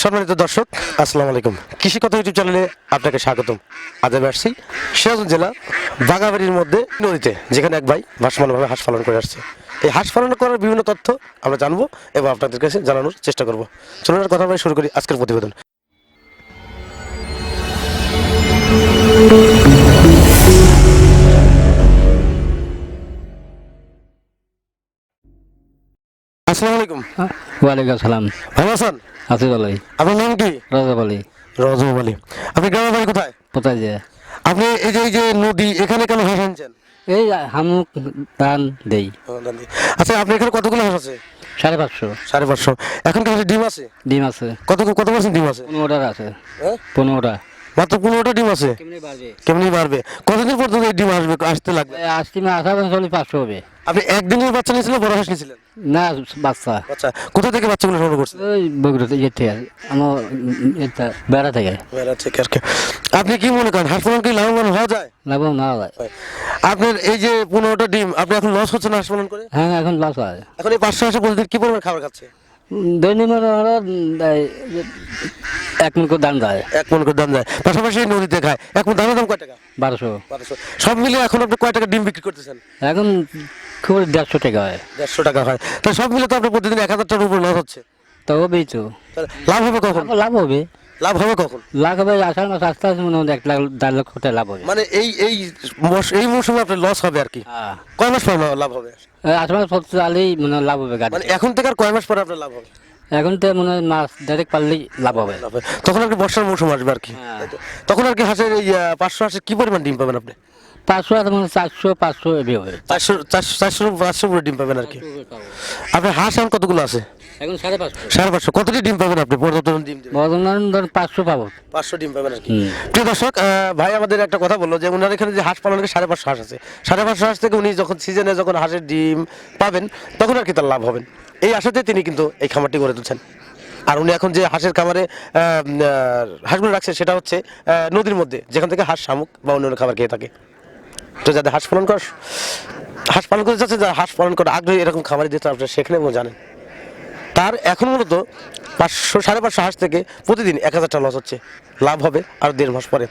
সম্মানিত দর্শক, আসসালামু আলাইকুম। কৃষি কথা ইউটিউব চ্যানেলে আপনাকে স্বাগতম। আজ আমি আসছি সিরাজগঞ্জ জেলা বাগাবাড়ির মধ্যে নদীতে, যেখানে এক ভাই ভাসমানভাবে হাঁস পালন করে আসছে। এই হাঁস পালন করার বিভিন্ন তথ্য আমরা জানব এবং আপনাদের কাছে জানানোর চেষ্টা করব। চলুন কথা বলে শুরু করি আজকের প্রতিবেদন। আসসালামু আলাইকুম। ওয়ালাইকুম আসসালাম। ভালো আছেন? আছি ভালোই। আপনার নাম কি? রজব আলী। রজব আলী। আপনি গ্রামের বাড়ি কোথায়? কোথায় যে? আপনি এই যে এই যে নদী এখানে কেন হাঁস আনছেন? এই হামুক ধান দেই। আচ্ছা আপনি এখানে কতগুলো হাঁস আছে? সাড়ে পাঁচশো। সাড়ে পাঁচশো। এখন কি ডিম আছে? ডিম আছে। কত কত পার্সেন্ট ডিম আছে? পনেরোটা আছে। হ্যাঁ? পনেরোটা। মাত্র পনেরোটা ডিম আছে? কেমনি বাড়বে? কতদিন পর্যন্ত এই ডিম আসবে আসতে লাগবে? আজকে আসা চল্লিশ পাঁচশো হবে। আপনি একদিনের বাচ্চা নিয়েছিলেন বড় হাঁস নিয়েছিলেন? না বাচ্চা। আচ্ছা কোথা থেকে বাচ্চাগুলো সংগ্রহ করছেন ওই বগুড়া ইয়ে থেকে আমার এটা বেড়া থেকে। মেলা থেকে আর কি। আপনি কি মনে করেন হাঁস পালন কি লাভবান হওয়া যায়? লাভবান না হয়। আপনার এই যে পনেরোটা ডিম আপনি এখন লস হচ্ছে না হাঁস পালন করে? হ্যাঁ এখন লাভ হয়। এখন এই পাঁচশো হাঁসে প্রতিদিন কি পরিমাণ খাবার খাচ্ছে? দৈনিক এক মিনিট করে দাম যায়। এক মন করে দাম যায়। পাশাপাশি নদীতে খায়। এক মন দামের দাম কয় টাকা? বারোশো। বারোশো। সব মিলে এখন আপনি কয় টাকা ডিম বিক্রি করতেছেন? এখন খুব দেড়শো টাকা হয়। দেড়শো টাকা হয়। তাহলে সব মিলে তো আপনার প্রতিদিন এক হাজার টাকার উপর লাভ হচ্ছে। তো হবেই তো লাভ হবে কখন? লাভ হবে। লাভ হবে কখন? লাখ হবে আষাঢ় মাস আস্তে আস্তে মনে হয় এক লাখ দেড় লক্ষ টাকা লাভ হবে। মানে এই এই এই মৌসুমে আপনার লস হবে আর কি। হ্যাঁ। কয় মাস পরে লাভ হবে? আষাঢ় মাস পড়তে চালেই মনে লাভ হবে মানে এখন থেকে আর কয় মাস পরে আপনার লাভ হবে? এখন তো মনে হয় মাছ ডাইরেক্ট পারলেই লাভ হবে। তখন আর কি বর্ষার মৌসুম আসবে আর কি। হ্যাঁ। তখন আর কি হাঁসের এই পাঁচশো হাঁসের কি পরিমাণ ডিম পাবেন আপনি? পাঁচশো আর মানে চারশো পাঁচশো এবে হবে। চারশো চারশো চারশো পাঁচশো করে ডিম পাবেন আর কি আপনার হাঁস এখন কতগুলো আছে? এখন সাড়ে পাঁচশো। সাড়ে পাঁচশো। কতটি ডিম পাবেন আপনি? পর্যাপ্ত ডিম দেবেন বর্তমান পাঁচশো পাবো। পাঁচশো ডিম পাবেন আর কি প্রিয় দর্শক ভাই আমাদের একটা কথা বলল যে ওনার এখানে যে হাঁস পালনের সাড়ে পাঁচশো হাঁস আছে। সাড়ে পাঁচশো হাঁস থেকে উনি যখন সিজনে যখন হাঁসের ডিম পাবেন তখন আর কি তার লাভ হবেন? এই আশাতে তিনি কিন্তু এই খামারটি গড়ে তুলছেন। আর উনি এখন যে হাঁসের খামারে হাঁসগুলো রাখছে সেটা হচ্ছে নদীর মধ্যে যেখান থেকে হাঁস শামুক বা অন্যান্য খাবার খেয়ে থাকে। তো যাদের হাঁস পালন কর হাঁস পালন করতে চাচ্ছেন যারা হাঁস পালন করে আগ্রহী, এরকম খামারি দিতে আপনারা সেখানে এবং জানেন তার এখন মূলত পাঁচশো, সাড়ে পাঁচশো হাঁস থেকে প্রতিদিন এক হাজার টাকা লস হচ্ছে। লাভ হবে আর দেড় মাস পরে।